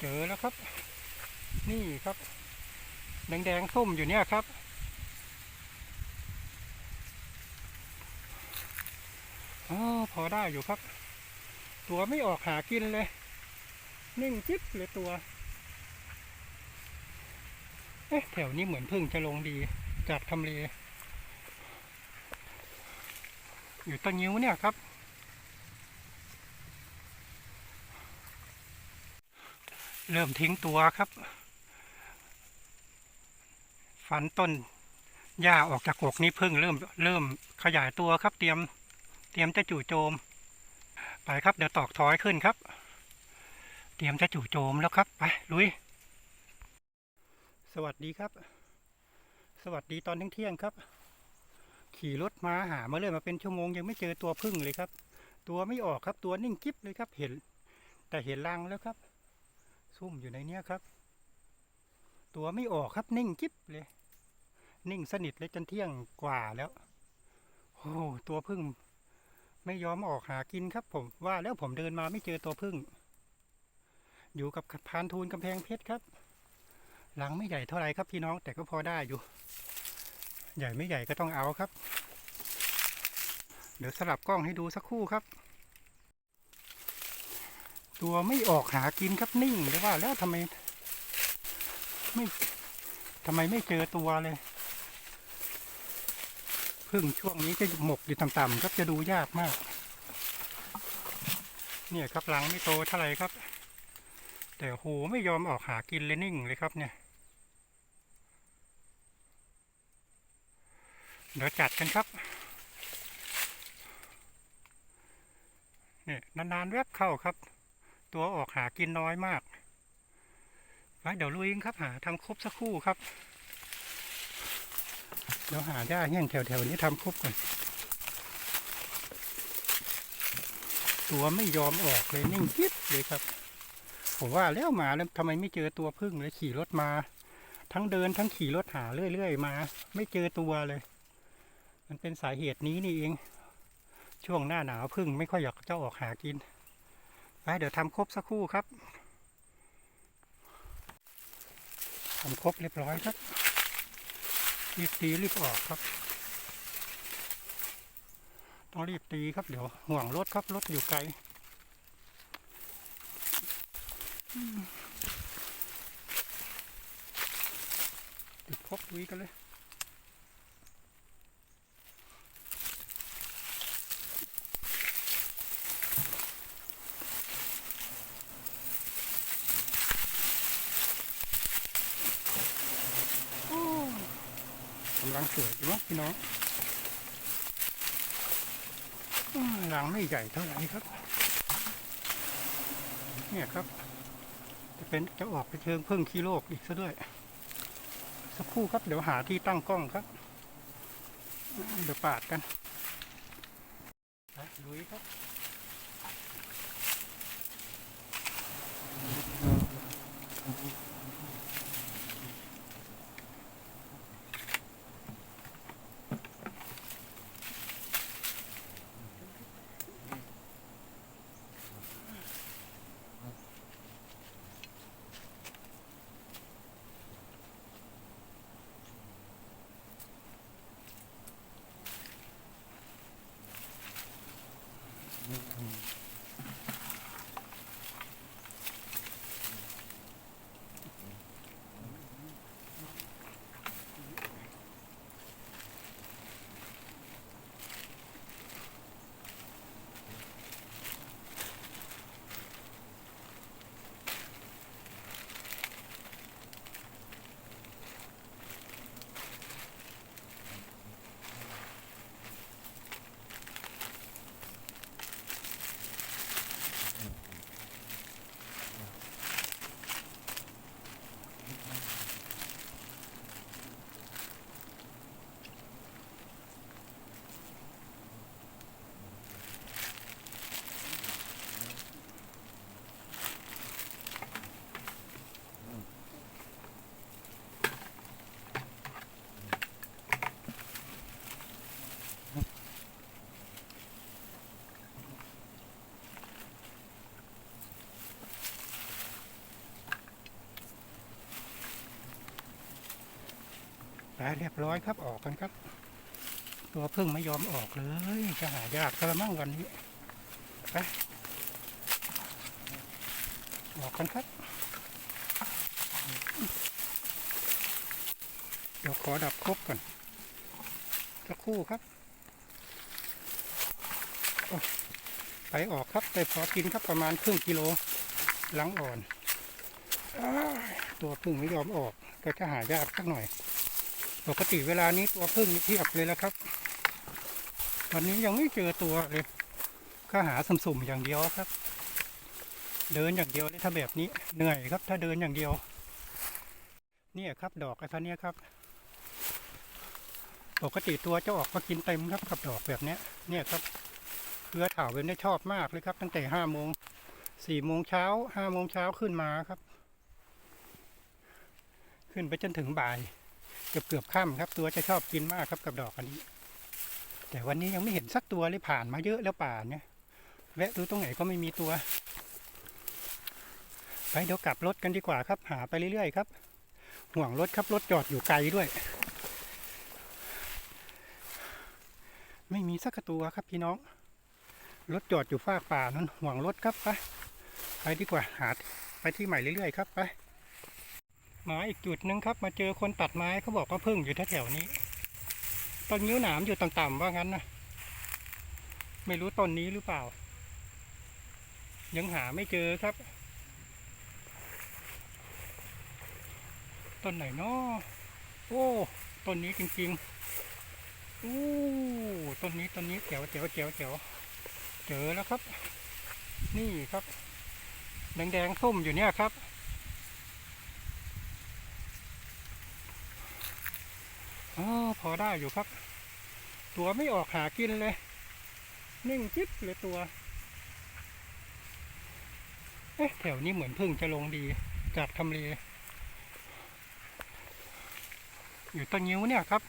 เจอแล้วครับ นี่ครับ แดงๆส้มอยู่เนี่ยครับ อ๋อ พอได้อยู่ครับ ตัวไม่ออกหากินเลย นิ่งจิ๊บเลยตัว เอ๊ะ แถวนี้เหมือนพึ่งจะลงดีจากทำเล อยู่ต้นนิ้วเนี่ยครับ เริ่มทิ้งตัวครับฟันต้นหญ้าออกจากกกนี้พึ่งเริ่มเริ่มขยายตัวครับ เตรียมเตรียมจะจู่โจม ไปครับเดี๋ยวตอกถอยขึ้นครับ เตรียมจะจู่โจมแล้วครับไปลุย สวัสดีครับ สวัสดีตอนเที่ยงครับ ขี่รถมาหามาเลยมาเป็นชั่วโมงยังไม่เจอตัวพึ่งเลยครับ ตัวไม่ออกครับตัวนิ่งกิ๊บเลยครับเห็น แต่เห็นรังแล้วครับ ซุ่มอยู่ในเนี้ยครับ ตัวไม่ออกครับนิ่งกิ๊บเลย นิ่งสนิทเลยจนเที่ยงกว่าแล้วโอ้ตัวพึ่งไม่ยอมออกหากินครับ ผมว่าแล้วผมเดินมาไม่เจอตัวพึ่ง อยู่กับพานทูลกำแพงเพชรครับ หลังไม่ใหญ่เท่าไรครับพี่น้องแต่ก็พอได้อยู่ ใหญ่ไม่ใหญ่ก็ต้องเอาครับ เดี๋ยวสลับกล้องให้ดูสักครู่ครับ ตัวไม่ออกหากินครับนิ่งเลยว่าแล้วทำไม ไม่ทำไมไม่เจอตัวเลยพึ่งช่วงนี้จะหมกอยู่ต่ำๆครับจะดูยากมาก เนี่ยครับหลังไม่โตเท่าไหร่ครับ แต่โหไม่ยอมออกหากินเลยนิ่งเลยครับเนี่ยเดี๋ยวจัดกันครับเนี่ยนานๆแวบเข้าครับ ตัวออกหากินน้อยมากไว้เดี๋ยวลุยครับหาทำครบสักคู่ครับ เดี๋ยวหาหญ้าแห้งแถวๆนี้ทำครบก่อน ตัวไม่ยอมออกเลยนิ่งกิ๊บเลยครับ ผมว่าแล้วมาแล้วทำไมไม่เจอตัวพึ่งเลยขี่รถมา ทั้งเดินทั้งขี่รถหาเรื่อยๆมา ไม่เจอตัวเลย มันเป็นสาเหตุนี้นี่เอง ช่วงหน้าหนาวพึ่งไม่ค่อยอยากจะออกหากิน เดี๋ยวทำครบสักครู่ครับทำครบเรียบร้อยครับรีบตีรีบออกครับ ต้องรีบตีครับเดี๋ยวห่วงรถครับรถอยู่ไกลจุดครบลุยกันเลย โอ้กำลังส วยอยู่พี่น้องหลังไม่ใหญ่เท่าไหร่ครับ เนี่ยครับ จะเป็นจะออกไปเชิงพึ่งขี้โลกอีกซะด้วย สักครู่ครับเดี๋ยวหาที่ตั้งกล้องครับ เดี๋ยวปาดกันลุยครับ ไปเรียบร้อยครับออกกันครับ ตัวพึ่งไม่ยอมออกเลย จะหายากกระมั่งวันนี้ไปออกกันครับเดี๋ยวขอดับครบก่อนสักครู่ครับไปออกครับแต่พอกินครับประมาณครึ่งกิโลหลังอ่อนอตัวพึ่งไม่ยอมออก ก็จะหายากสักหน่อย ปกติเวลานี้ตัวพึ่งนี่เพียบเลยแล้วครับ วันนี้ยังไม่เจอตัวเลยก็หาสุ่มๆอย่างเดียวครับ เดินอย่างเดียวเลยถ้าแบบนี้เหนื่อยครับ ถ้าเดินอย่างเดียว เนี่ยครับ ดอกไอ้ท่านี้ครับ ปกติตัวจะออกมากินเต็มครับกับดอกแบบนี้เนี่ยครับเครือถาเป็นได้ชอบมากเลยครับ ตั้งแต่ห้าโมงสี่โมงเช้าห้าโมงเช้าขึ้นมาครับ ขึ้นไปจนถึงบ่าย เกือบเกือบค่ำครับ ตัวจะชอบกินมากครับกับดอกอันนี้ แต่วันนี้ยังไม่เห็นสักตัวเลยผ่านมาเยอะแล้วป่าเนี่ยแวะดูตรงไหนก็ไม่มีตัว ไปเดี๋ยวกลับรถกันดีกว่าครับ หาไปเรื่อยๆครับ ห่วงรถครับรถจอดอยู่ไกลด้วย ไม่มีสักตัวครับพี่น้อง รถจอดอยู่ฟากป่านั้นห่วงรถครับไปไปดีกว่าหาไปที่ใหม่เรื่อยๆครับไป มาอีกจุดหนึ่งครับ มาเจอคนตัดไม้เขาบอกว่าพึ่งอยู่แถวๆนี้ ต้นนิ้วหนามอยู่ต่ำๆว่างั้นนะ ไม่รู้ต้นนี้หรือเปล่า ยังหาไม่เจอครับ ต้นไหนเนาะโอ้ต้นนี้จริงๆอู้ต้นนี้ต้นนี้แจ๋วแจ๋วแจ๋วแจ๋วเจอแล้วครับ นี่ครับ แดงๆส้มอยู่เนี่ยครับ อ๋อพอได้อยู่ครับ ตัวไม่ออกหากินเลย นิ่งจิ๊บเลยตัว เอ๊ะแถวนี้เหมือนพึ่งจะลงดีจากทำเลอยู่ต้นนิ้วเนี่ยครับ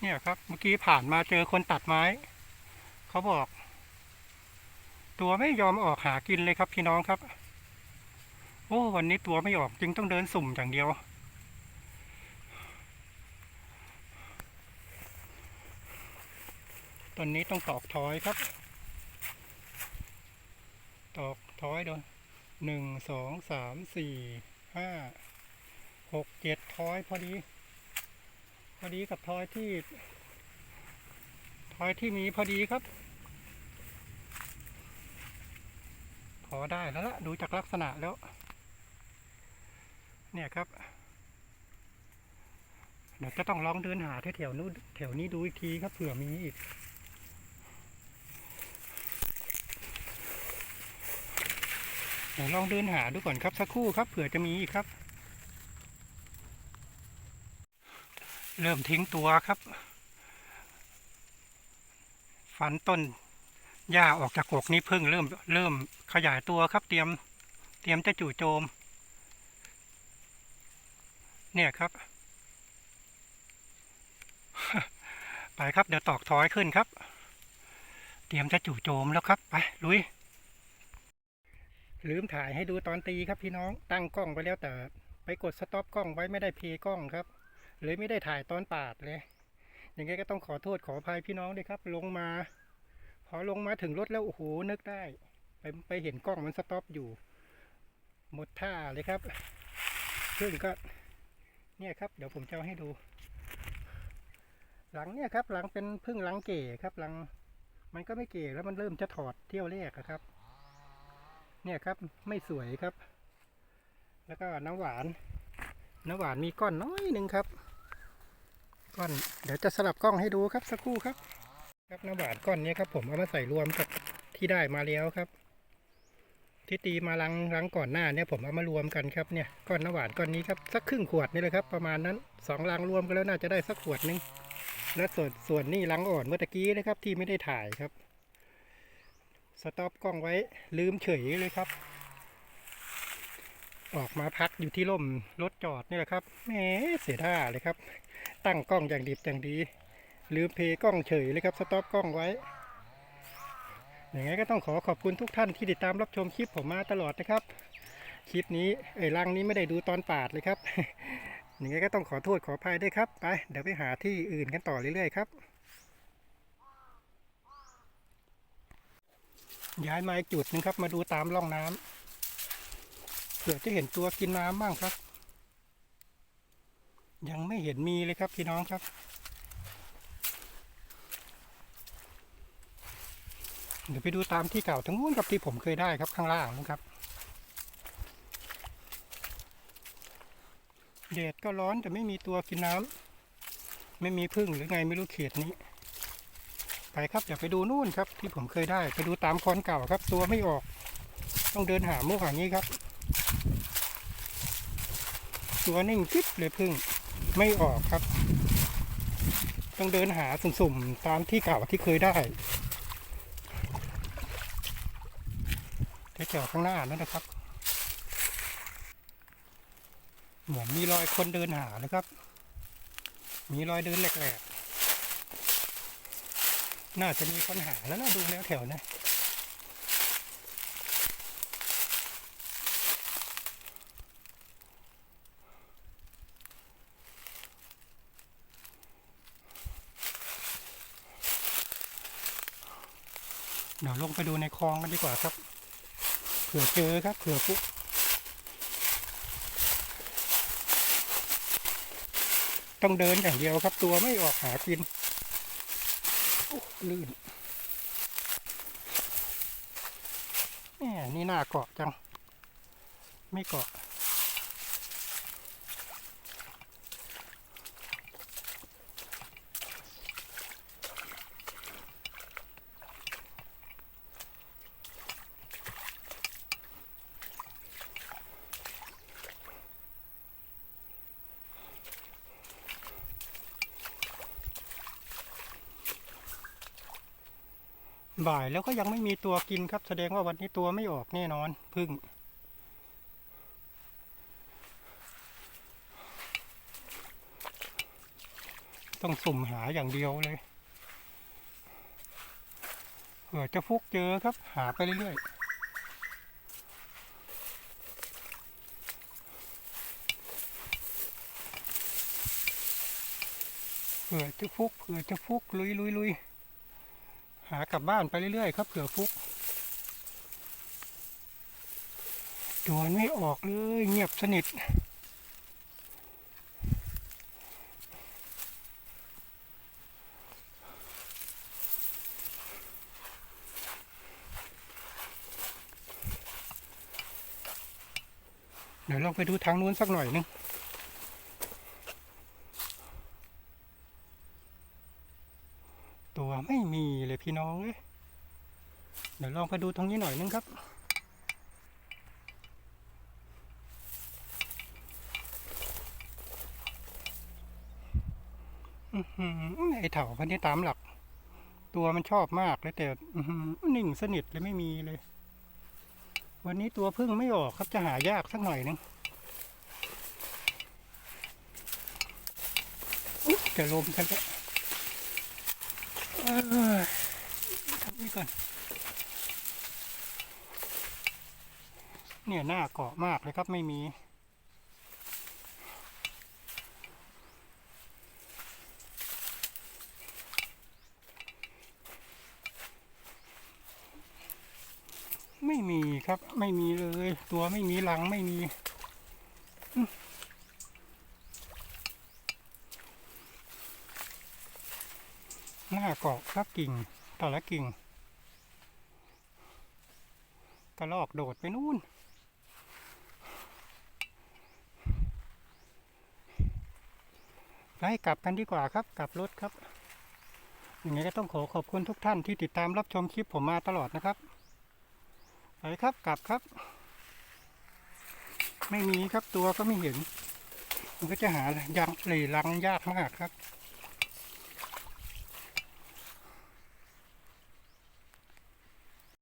เนี่ยครับเมื่อกี้ผ่านมาเจอคนตัดไม้ เขาบอก ตัวไม่ยอมออกหากินเลยครับพี่น้องครับ โอ้วันนี้ตัวไม่ออกจึงต้องเดินสุ่มอย่างเดียว ตอนนี้ต้องตอกถอยครับ ตอกถอยโดนหนึ่งสองสามสี่ห้าหกเจ็ดถอยพอดี พอดีกับทอยที่ทอยที่มีพอดีครับพอได้แล้วละดูจากลักษณะแล้ว เนี่ยครับเดี๋ยวจะต้องลองเดินหาแถวๆนู้นแถวนี้ดูอีกทีครับเผื่อมีอีกเดี๋ยวลองเดินหาดูก่อนครับสักครู่ครับเผื่อจะมีอีกครับ เริ่มทิ้งตัวครับ ฟันต้นหญ้าออกจากกกนี้เพิ่งเริ่มเริ่มขยายตัวครับเตรียมเตรียมจะจู่โจม เนี่ยครับ ไปครับเดี๋ยวตอกถอยขึ้นครับ เตรียมจะจู่โจมแล้วครับไปลุย ลืมถ่ายให้ดูตอนตีครับพี่น้องตั้งกล้องไว้แล้วแต่ไปกดสต็อปกล้องไว้ไม่ได้เพย์กล้องครับเลยไม่ได้ถ่ายตอนปาดเลยอยังไงก็ต้องขอโทษขออภัยพี่น้องด้วยครับ ลงมา พอลงมาถึงรถแล้วโอ้โหนึกได้ ไปไปเห็นกล้องมันสต็อปอยู่ หมดท่าเลยครับ ซึ่งก็ เนี่ยครับเดี๋ยวผมจะเอาให้ดู หลังเนี่ยครับหลังเป็นพึ่งหลังเก๋ครับหลัง มันก็ไม่เก๋แล้วมันเริ่มจะถอดเที่ยวแรกอะครับ เนี่ยครับไม่สวยครับ แล้วก็น้ำหวานน้ำหวานมีก้อนน้อยหนึ่งครับ ก้อนเดี๋ยวจะสลับกล้องให้ดูครับสักครู่ครับ ครับน้ำหวานก้อนนี้ครับ ผมเอามาใส่รวมกับที่ได้มาแล้วครับ ที่ตีมาลังลังก่อนหน้าเนี่ยผมเอามารวมกันครับเนี่ยก้อนน้ำหวานก้อนนี้ครับสักครึ่งขวดนี่เลยครับประมาณนั้นสองลังรวมกันแล้วน่าจะได้สักขวดหนึงและส่วนส่วนนี่ลังอ่อนเมื่อตะกี้นะครับที่ไม่ได้ถ่ายครับสต็อปกล้องไว้ลืมเฉยเลยครับ ออกมาพักอยู่ที่ร่มรถจอดนี่แหละครับแหมเสียท่าเลยครับ ตั้งกล้องอย่างดีอย่างดี ลืมเพย์กล้องเฉยเลยครับสต็อปกล้องไว้ อย่างไงก็ต้องขอขอบคุณทุกท่านที่ติดตามรับชมคลิปผมมาตลอดนะครับ คลิปนี้เอ้ยรังนี้ไม่ได้ดูตอนปาดเลยครับ อย่างงี้ก็ต้องขอโทษขออภัยด้วยครับ ไป เดี๋ยวไปหาที่อื่นกันต่อเรื่อยๆครับ ย้ายมาอีกจุดหนึงครับ มาดูตามร่องน้ำเผื่อจะเห็นตัวกินน้ำบ้างครับ ยังไม่เห็นมีเลยครับพี่น้องครับ เดี๋ยวไปดูตามที่เก่าทั้งนู้นครับที่ผมเคยได้ครับข้างล่างนะครับแดดก็ร้อนแต่ไม่มีตัวกินน้ำไม่มีพึ่งหรือไงไม่รู้เขตนี้ ไปครับอย่าไปดูนู่นครับที่ผมเคยได้ ไปดูตามคอนเก่าครับ ตัวไม่ออก ต้องเดินหามุกอย่างนี้ครับ ตัวนิ่งกิ๊บเลยพึ่งไม่ออกครับ ต้องเดินหาสุ่มๆตามที่เก่าที่เคยได้ แถวข้างหน้านั่นนะครับ เหมือนมีรอยคนเดินหานะครับ มีรอยเดินแหลกๆ น่าจะมีคนหาแล้วนะดูแล้วแถวนะเดี๋ยวลงไปดูในคลองกันดีกว่าครับ เผื่อเจอครับเผื่อปุ๊บต้องเดินอย่างเดียวครับ ตัวไม่ออกหากินลื่นแหมนี่น่าเกาะจัง ไม่เกาะ บ่ายแล้วก็ยังไม่มีตัวกินครับ แสดงว่าวันนี้ตัวไม่ออกแน่นอนพึ่ง ต้องสุ่มหาอย่างเดียวเลยเผื่อจะฟุกเจอครับ หาไปเรื่อยๆเผื่อจะฟุกเผื่อจะฟุกลุยลุยลุย หากลับบ้านไปเรื่อยๆครับเผื่อฟุกตัวไม่ออกเลยเงียบสนิทเดี๋ยวลองไปดูทางนู้นสักหน่อยนึง ตัวไม่มีเลยพี่น้องเอ้ยเดี๋ยวลองไปดูตรงนี้หน่อยนึงครับอื้อหือไอเถาพันนี้ตามหลัก ตัวมันชอบมากเลยแต่หนิ่งสนิทเลยไม่มีเลย วันนี้ตัวพึ่งไม่ออกครับจะหายากสักหน่อยนึงอุ๊ยจะลมกันแล้วทำนี่ก่อน เนี่ยหน้าเกาะมากเลยครับไม่มี ไม่มีครับไม่มีเลย ตัวไม่มีรังไม่มีหน้าเกาะครับกิ่งแต่ละกิ่งกระลอกโดดไปนู่น ไปกลับกันดีกว่าครับ กลับรถครับอย่างนี้ก็ต้องขอขอบคุณทุกท่านที่ติดตามรับชมคลิปผมมาตลอดนะครับ ไปครับกลับครับ ไม่มีครับตัวก็ไม่เห็น มันก็จะหายางหลีลังยากมากครับ